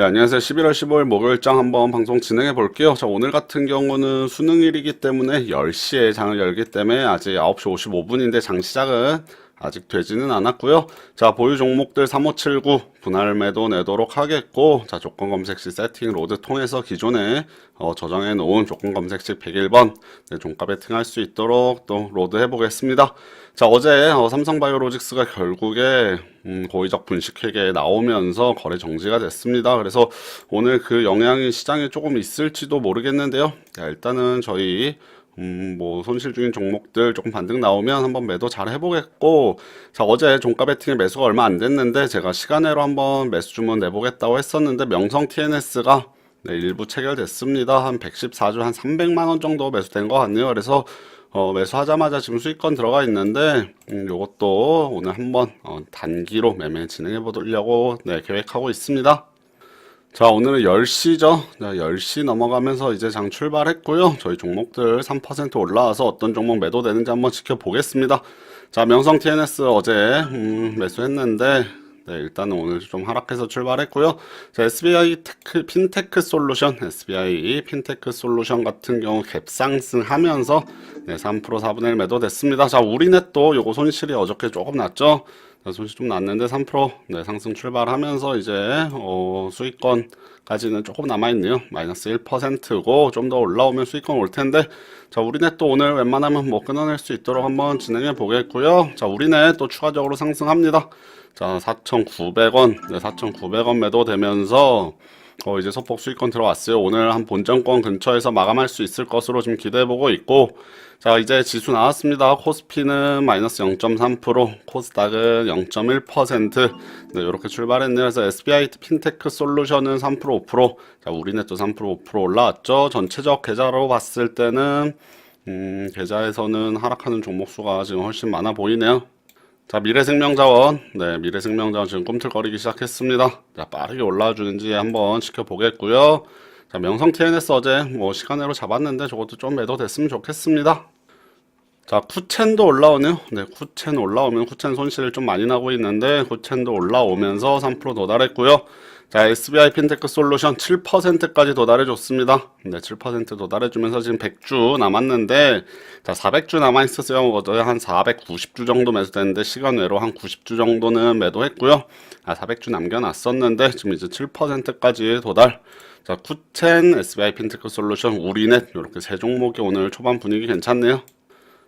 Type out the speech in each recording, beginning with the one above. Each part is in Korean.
네, 안녕하세요. 11월 15일 목요일장 한번 방송 진행해 볼게요. 자, 오늘 같은 경우는 수능일이기 때문에 10시에 장을 열기 때문에 아직 9시 55분인데 장 시작은 아직 되지는 않았고요. 자, 보유 종목들 3579 분할 매도 내도록 하겠고, 자, 조건 검색 시 세팅 로드 통해서 기존에 어, 저장해 놓은 조건 검색 시 101번 네, 종가 베팅할 수 있도록 또 로드 해 보겠습니다. 자, 어제 어, 삼성바이오로직스가 결국에 음, 고의적 분식 회계에 나오면서 거래 정지가 됐습니다. 그래서 오늘 그 영향이 시장에 조금 있을지도 모르겠는데요. 자, 일단은 저희 음, 뭐 손실 중인 종목들 조금 반등 나오면 한번 매도 잘 해보겠고 자 어제 종가 베팅의 매수가 얼마 안 됐는데 제가 시간외로 한번 매수 주문 내보겠다고 했었는데 명성 TNS가 네, 일부 체결됐습니다. 한 114주 한 300만 원 정도 매수된 것 같네요. 그래서 어, 매수하자마자 지금 수익권 들어가 있는데 음, 요것도 오늘 한번 어, 단기로 매매 진행해 보려고 네, 계획하고 있습니다. 자, 오늘은 10시죠. 자, 10시 넘어가면서 이제 장 출발했고요. 저희 종목들 3% 올라와서 어떤 종목 매도되는지 한번 지켜보겠습니다. 자, 명성 TNS 어제 음, 매수했는데 네, 일단은 오늘 좀 하락해서 출발했고요. 자, SBI 테크, 핀테크 솔루션, SBI 핀테크 솔루션 같은 경우 갭상승하면서 네, 3% 4분의 1 매도됐습니다. 자, 우리넷도 요거 손실이 어저께 조금 났죠. 자, 손실 좀 났는데 3% 네, 상승 출발하면서 이제 어, 수익권까지는 조금 남아있네요. 마이너스 1%고 좀 더 올라오면 수익권 올 텐데 자, 우리넷 또 오늘 웬만하면 뭐 끊어낼 수 있도록 한번 진행해 보겠고요. 자, 우리넷 또 추가적으로 상승합니다. 자, 4,900원, 네, 4,900원 매도되면서 어, 이제 소폭 수익권 들어왔어요. 오늘 한 본전권 근처에서 마감할 수 있을 것으로 지금 기대해보고 있고, 자, 이제 지수 나왔습니다. 코스피는 마이너스 0.3%, 코스닥은 0.1%, 네, 이렇게 출발했네요. 그래서 SBI 핀테크 솔루션은 3% 5%, 자, 우리넷도 3% 5% 올라왔죠. 전체적 계좌로 봤을 때는, 음, 계좌에서는 하락하는 종목 수가 지금 훨씬 많아 보이네요. 자, 미래생명자원. 네, 미래생명자원 지금 꿈틀거리기 시작했습니다. 자, 빠르게 올라와 주는지 한번 지켜보겠고요. 자, 명성 TNS 어제 뭐 시간으로 잡았는데 저것도 좀 매도 됐으면 좋겠습니다. 자, 쿠첸도 올라오네요. 네, 쿠첸 올라오면 쿠첸 손실을 좀 많이 나고 있는데 쿠첸도 올라오면서 3% 도달했고요. 자, SBI 핀테크 솔루션 7%까지 도달해 줬습니다. 네, 7% 도달해 주면서 지금 100주 남았는데 자, 400주 남아 있었어요. 어제 한 490주 정도 매수됐는데 시간 외로 한 90주 정도는 매도했고요. 아, 400주 남겨 놨었는데 지금 이제 7%까지 도달. 자, 쿠첸, SBI 핀테크 솔루션, 우리넷 이렇게 세 종목이 오늘 초반 분위기 괜찮네요.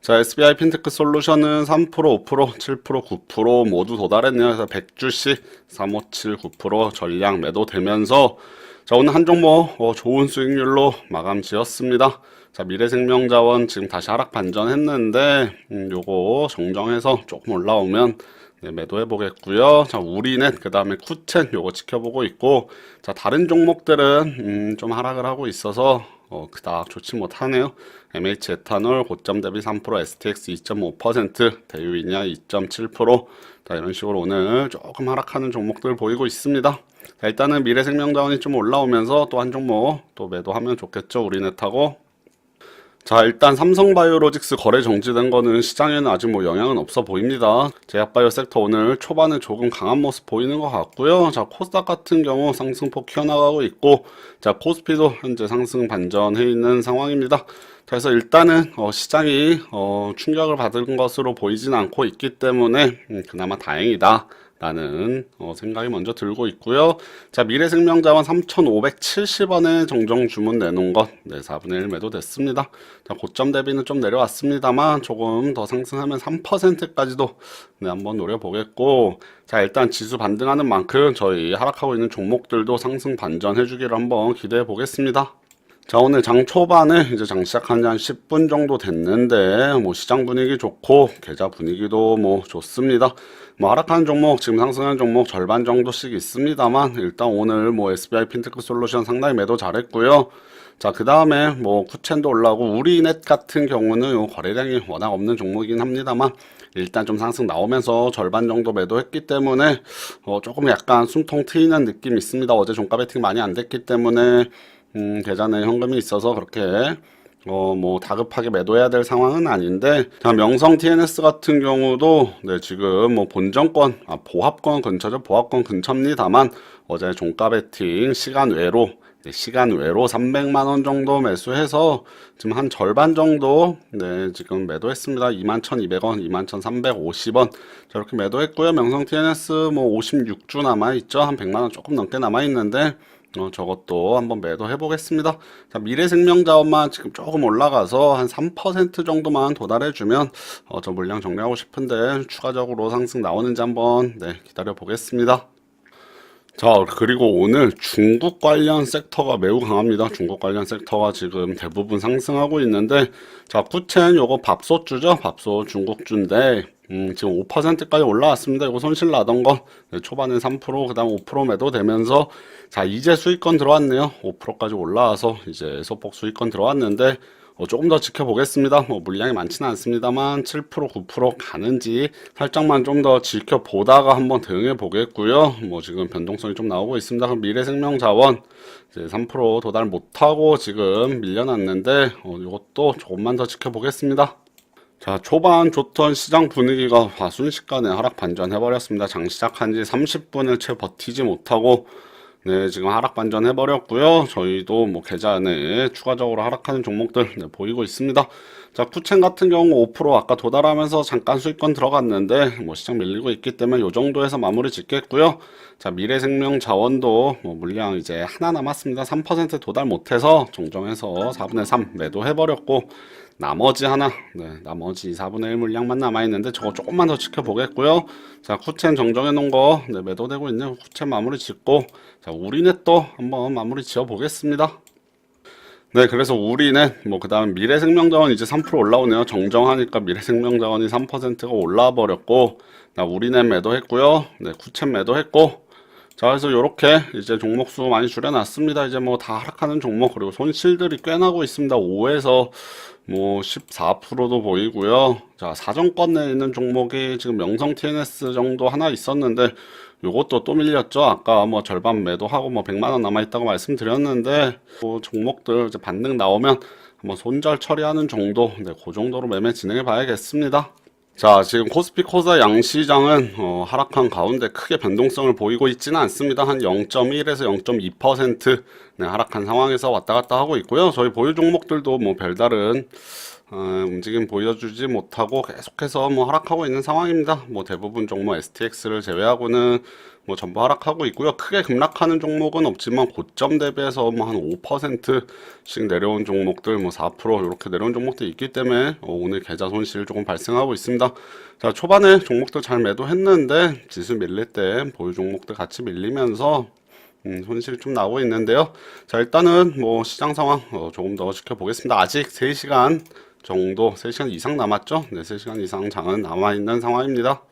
자, SBI 핀테크 솔루션은 3%, 5%, 7%, 9% 모두 도달했네요. 그래서 100주씩 357, 9% 전량 매도되면서 자, 오늘 한 종목 어, 좋은 수익률로 마감 지었습니다. 자, 미래생명자원 지금 다시 하락 반전했는데 음, 요거 정정해서 조금 올라오면 네, 매도해 보겠고요. 자, 우리넷 그다음에 쿠첸 요거 지켜보고 있고 자, 다른 종목들은 음, 좀 하락을 하고 있어서 어, 그닥 좋지 못하네요. MH 에탄올 고점 대비 3%, STX 2.5%, 대유이냐 2.7%. 자, 이런 식으로 오늘 조금 하락하는 종목들 보이고 있습니다. 자, 일단은 미래생명자원이 좀 올라오면서 또 한 종목 또 매도하면 좋겠죠. 우리넷하고. 자, 일단 삼성바이오로직스 거래 정지된 거는 시장에는 아직 뭐 영향은 없어 보입니다. 제약바이오 섹터 오늘 초반에 조금 강한 모습 보이는 것 같고요. 자, 코스닥 같은 경우 상승폭 키워나가고 있고, 자, 코스피도 현재 상승 반전해 있는 상황입니다. 그래서 일단은 어, 시장이 어, 충격을 받은 것으로 보이진 않고 있기 때문에 음, 그나마 다행이다. 라는 어, 생각이 먼저 들고 있고요. 자, 미래생명자원 3,570원에 정정 주문 내놓은 것, 네, 4분의 1 매도 됐습니다. 자, 고점 대비는 좀 내려왔습니다만 조금 더 상승하면 3%까지도 네, 한번 노려보겠고, 자, 일단 지수 반등하는 만큼 저희 하락하고 있는 종목들도 상승 반전 해주기를 한번 기대해 보겠습니다. 자, 오늘 장 초반에 이제 장 시작한 지 한 10분 정도 됐는데, 뭐 시장 분위기 좋고, 계좌 분위기도 뭐 좋습니다. 뭐 하락하는 종목, 지금 상승하는 종목 절반 정도씩 있습니다만, 일단 오늘 뭐 SBI 핀테크 솔루션 상당히 매도 잘했고요. 자, 그 다음에 뭐 쿠첸도 올라오고, 우리넷 같은 경우는 요 거래량이 워낙 없는 종목이긴 합니다만, 일단 좀 상승 나오면서 절반 정도 매도했기 때문에, 어, 조금 약간 숨통 트이는 느낌이 있습니다. 어제 종가 베팅 많이 안 됐기 때문에, 음, 계좌내 현금이 있어서 그렇게 어, 뭐, 다급하게 매도해야 될 상황은 아닌데, 자, 명성 TNS 같은 경우도, 네, 지금 뭐, 본정권, 아, 보합권 근처죠. 보합권 근처입니다만, 어제 종가 베팅 시간 외로, 네, 시간 외로 300만원 정도 매수해서, 지금 한 절반 정도, 네, 지금 매도했습니다. 21,200원, 21,350원. 저렇게 매도했고요. 명성 TNS 뭐, 56주 남아있죠. 한 100만원 조금 넘게 남아있는데, 어, 저것도 한번 매도해 보겠습니다. 자, 미래생명자원만 지금 조금 올라가서 한 3% 정도만 도달해 주면 어, 저 물량 정리하고 싶은데 추가적으로 상승 나오는지 한번 네, 기다려 보겠습니다. 자, 그리고 오늘 중국 관련 섹터가 매우 강합니다. 중국 관련 섹터가 지금 대부분 상승하고 있는데, 자, 쿠첸 요거 밥솥주죠? 밥솥 중국주인데, 음, 지금 5%까지 올라왔습니다. 이거 손실 나던 거, 네, 초반에 3%, 그 다음 5% 매도 되면서, 자, 이제 수익권 들어왔네요. 5%까지 올라와서, 이제 소폭 수익권 들어왔는데, 어, 조금 더 지켜보겠습니다. 뭐 물량이 많지는 않습니다만 7% 9% 가는지 살짝만 좀 더 지켜보다가 한번 대응해 보겠고요. 뭐 지금 변동성이 좀 나오고 있습니다. 그럼 미래생명자원 이제 3% 도달 못하고 지금 밀려났는데 어, 이것도 조금만 더 지켜보겠습니다. 자, 초반 좋던 시장 분위기가 아, 순식간에 하락 반전해버렸습니다. 장 시작한 지 30분을 채 버티지 못하고 네, 지금 하락 반전해 버렸고요. 저희도 뭐 계좌에 추가적으로 하락하는 종목들 네, 보이고 있습니다. 자, 쿠첸 같은 경우 5% 아까 도달하면서 잠깐 수익권 들어갔는데 뭐 시장 밀리고 있기 때문에 요 정도에서 마무리 짓겠고요. 자, 미래생명 자원도 뭐 물량 이제 하나 남았습니다. 3% 도달 못해서 정정해서 4분의 3 매도해 버렸고 나머지 하나, 네, 나머지 4분의 1 물량만 남아있는데 저거 조금만 더 지켜보겠고요. 자, 쿠첸 정정해 놓은 거, 네, 매도되고 있네요. 쿠첸 마무리 짓고, 자, 우리넷 또 한번 마무리 지어 보겠습니다. 네, 그래서 우리넷, 뭐, 그 다음 미래생명자원 이제 3% 올라오네요. 정정하니까 미래생명자원이 3%가 올라와 버렸고, 나 우리넷 매도했고요. 네, 쿠첸 매도했고, 자, 그래서 이렇게 이제 종목 수 많이 줄여놨습니다. 이제 뭐 다 하락하는 종목, 그리고 손실들이 꽤 나고 있습니다. 5에서 뭐 14%도 보이고요. 자, 사정권 내에 있는 종목이 지금 명성 TNS 정도 하나 있었는데, 요것도 또 밀렸죠. 아까 뭐 절반 매도하고 뭐 100만 원 남아 있다고 말씀드렸는데, 뭐 종목들 이제 반등 나오면 한번 손절 처리하는 정도, 네, 그 정도로 매매 진행해 봐야겠습니다. 자, 지금 코스피 코사 양시장은 어, 하락한 가운데 크게 변동성을 보이고 있지는 않습니다. 한 0.1에서 0.2% 네, 하락한 상황에서 왔다 갔다 하고 있고요. 저희 보유 종목들도 뭐 별다른 어, 움직임 보여주지 못하고 계속해서 뭐 하락하고 있는 상황입니다. 뭐 대부분 종목 STX를 제외하고는 뭐 전부 하락하고 있고요. 크게 급락하는 종목은 없지만 고점 대비해서 뭐 한 5%씩 내려온 종목들 뭐 4% 이렇게 내려온 종목들이 있기 때문에 어, 오늘 계좌 손실 조금 발생하고 있습니다. 자 초반에 종목들 잘 매도했는데 지수 밀릴 때 보유 종목들 같이 밀리면서 음, 손실이 좀 나오고 있는데요. 자, 일단은 뭐 시장 상황 어, 조금 더 지켜보겠습니다. 아직 3시간 정도, 3시간 이상 남았죠? 네, 3시간 이상 장은 남아있는 상황입니다.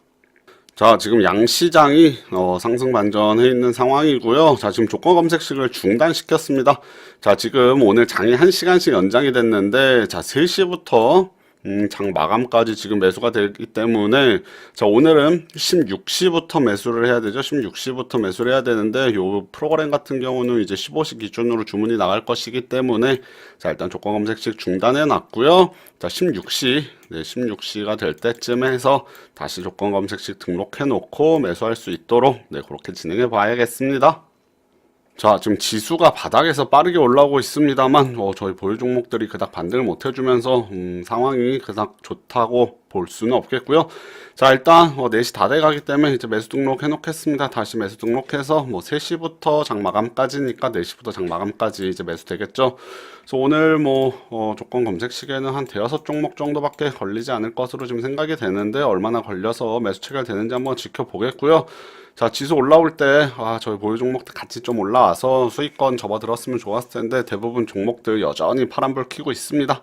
자, 지금 양시장이 어, 상승 반전해 있는 상황이고요. 자, 지금 조건 검색식을 중단시켰습니다. 자, 지금 오늘 장이 1시간씩 연장이 됐는데, 자, 3시부터 음, 장 마감까지 지금 매수가 되기 때문에 자 오늘은 16시부터 매수를 해야 되죠. 16시부터 매수를 해야 되는데 요 프로그램 같은 경우는 이제 15시 기준으로 주문이 나갈 것이기 때문에 자 일단 조건 검색식 중단해 놨고요. 자 16시 네, 16시가 될 때쯤 해서 다시 조건 검색식 등록해 놓고 매수할 수 있도록 네 그렇게 진행해 봐야겠습니다. 자, 지금 지수가 바닥에서 빠르게 올라오고 있습니다만, 어, 저희 보유 종목들이 그닥 반등을 못 해주면서, 음, 상황이 그닥 좋다고 볼 수는 없겠고요. 자, 일단, 어, 4시 다 돼가기 때문에 이제 매수 등록 해놓겠습니다. 다시 매수 등록해서, 뭐, 3시부터 장 마감까지니까 4시부터 장 마감까지 이제 매수 되겠죠. 그래서 오늘 뭐, 어, 조건 검색 시계는 한 대여섯 종목 정도밖에 걸리지 않을 것으로 지금 생각이 되는데, 얼마나 걸려서 매수 체결되는지 한번 지켜보겠고요. 자, 지수 올라올 때, 아, 저희 보유 종목들 같이 좀 올라와서 수익권 접어들었으면 좋았을 텐데, 대부분 종목들 여전히 파란불 켜고 있습니다.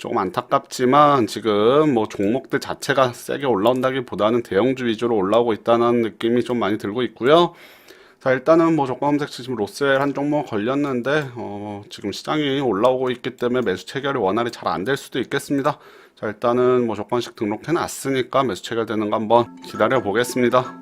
조금 안타깝지만, 지금 뭐 종목들 자체가 세게 올라온다기보다는 대형주 위주로 올라오고 있다는 느낌이 좀 많이 들고 있고요. 자, 일단은 뭐 조건 검색 지금 로스웰 한 종목 걸렸는데, 어, 지금 시장이 올라오고 있기 때문에 매수 체결이 원활히 잘 안 될 수도 있겠습니다. 자, 일단은 뭐 조건식 등록해 놨으니까 매수 체결되는 거 한번 기다려 보겠습니다.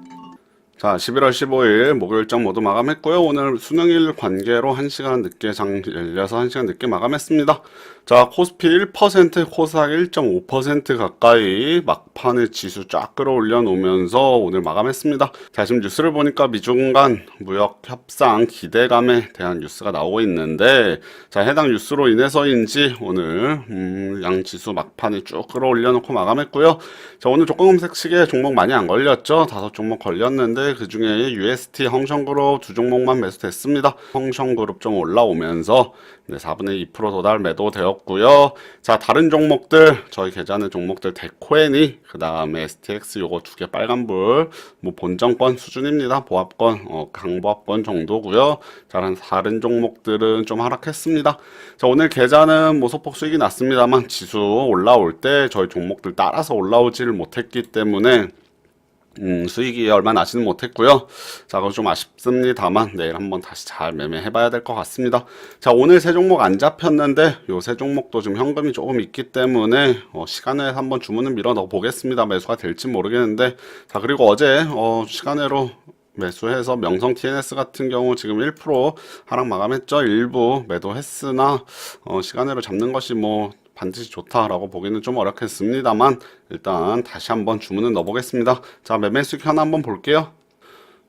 자, 11월 15일 목요일장 모두 마감했고요. 오늘 수능일 관계로 1시간 늦게 장 열려서 1시간 늦게 마감했습니다. 자, 코스피 1%, 코스닥 1.5% 가까이 막판에 지수 쫙 끌어올려 놓으면서 오늘 마감했습니다. 자, 지금 뉴스를 보니까 미중 간 무역 협상 기대감에 대한 뉴스가 나오고 있는데, 자, 해당 뉴스로 인해서인지 오늘, 음, 양 지수 막판에 쭉 끌어올려 놓고 마감했고요. 자, 오늘 조건 검색 시기에 종목 많이 안 걸렸죠? 다섯 종목 걸렸는데, 그 중에 UST 홍성그룹 두 종목만 매수됐습니다. 홍성그룹 좀 올라오면서, 네, 4분의 2% 도달 매도 되었고 요. 자, 다른 종목들, 저희 계좌는 종목들 데코애니, 그 다음에 STX 요거 두 개 빨간불, 뭐 본정권 수준입니다. 보합권, 어, 강보합권 정도고요. 자, 다른 종목들은 좀 하락했습니다. 자, 오늘 계좌는 뭐 소폭 수익이 났습니다만 지수 올라올 때 저희 종목들 따라서 올라오지를 못했기 때문에 음, 수익이 얼마 나지는 못했고요. 자, 그거 좀 아쉽습니다만 내일 한번 다시 잘 매매해 봐야 될 것 같습니다. 자, 오늘 세 종목 안 잡혔는데 요 세 종목도 지금 현금이 조금 있기 때문에 어, 시간 내에 한번 주문을 밀어 넣어 보겠습니다. 매수가 될지 모르겠는데 자, 그리고 어제 어, 시간외로 매수해서 명성 TNS 같은 경우 지금 1% 하락 마감했죠. 일부 매도했으나 어, 시간으로 잡는 것이 뭐 반드시 좋다라고 보기는 좀 어렵겠습니다만 일단 다시 한번 주문을 넣어보겠습니다. 자 매매 수익 현황 한번 볼게요.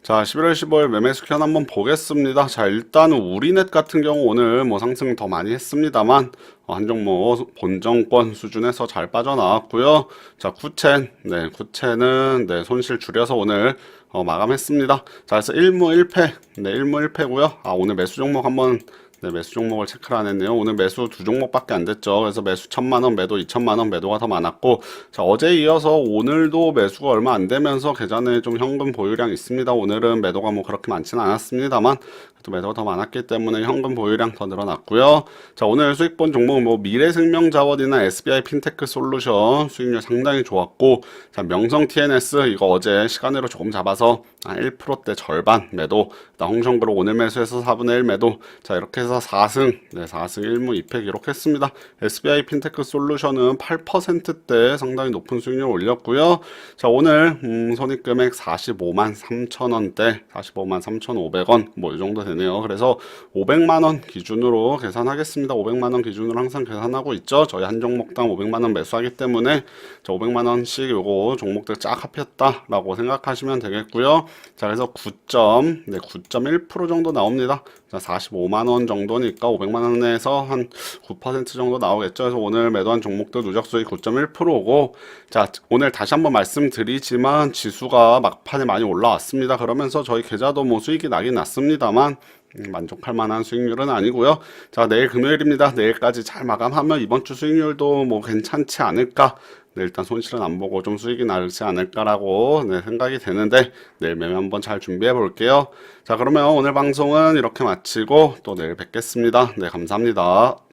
자, 11월 15일 매매 수익현 한번 보겠습니다. 자, 일단 우리넷 같은 경우 오늘 뭐 상승 더 많이 했습니다만 어, 한 종목 본정권 수준에서 잘 빠져나왔고요. 자, 쿠첸, 네, 쿠첸은 네, 손실 줄여서 오늘 어, 마감했습니다. 자, 그래서 1무 1패, 네, 1무 1패고요. 아, 오늘 매수 종목 한번 네, 매수 종목을 체크를 안 했네요. 오늘 매수 두 종목밖에 안 됐죠. 그래서 매수 천만 원, 매도 이천만 원, 매도가 더 많았고, 자, 어제 이어서 오늘도 매수가 얼마 안 되면서 계좌에 좀 현금 보유량 있습니다. 오늘은 매도가 뭐 그렇게 많지는 않았습니다만, 또 매도가 더 많았기 때문에 현금 보유량 더 늘어났고요. 자, 오늘 수익 본 종목은 뭐 미래생명자원이나 SBI 핀테크 솔루션 수익률 상당히 좋았고, 자, 명성 TNS 이거 어제 시간으로 조금 잡아서 한 1%대 절반 매도, 나 홍성그룹 오늘 매수해서 4분의 1 매도, 자, 이렇게 해서 4승, 네, 4승 1무 2패 기록했습니다. SBI 핀테크 솔루션은 8%대 상당히 높은 수익률 올렸고요. 자, 오늘, 음, 손익금액 45만 3천 원대, 45만 3,500원, 뭐, 이 정도 되네요. 그래서 500만 원 기준으로 계산하겠습니다. 500만 원 기준으로 항상 계산하고 있죠. 저희 한 종목당 500만 원 매수하기 때문에 저 500만 원씩 요거 종목들 쫙 합했다라고 생각하시면 되겠고요. 자, 그래서 9점, 네, 9.1% 정도 나옵니다. 자, 45만 원 정도니까 500만 원에서 한 9% 정도 나오겠죠. 그래서 오늘 매도한 종목들 누적 수익 9.1%고 자, 오늘 다시 한번 말씀드리지만 지수가 막판에 많이 올라왔습니다. 그러면서 저희 계좌도 뭐 수익이 나긴 났습니다만 음, 만족할 만한 수익률은 아니고요. 자, 내일 금요일입니다. 내일까지 잘 마감하면 이번 주 수익률도 뭐 괜찮지 않을까? 네, 일단 손실은 안 보고 좀 수익이 나지 않을까라고 네, 생각이 되는데 내일 매매 한번 잘 준비해 볼게요. 자, 그러면 오늘 방송은 이렇게 마치고 또 내일 뵙겠습니다. 네, 감사합니다.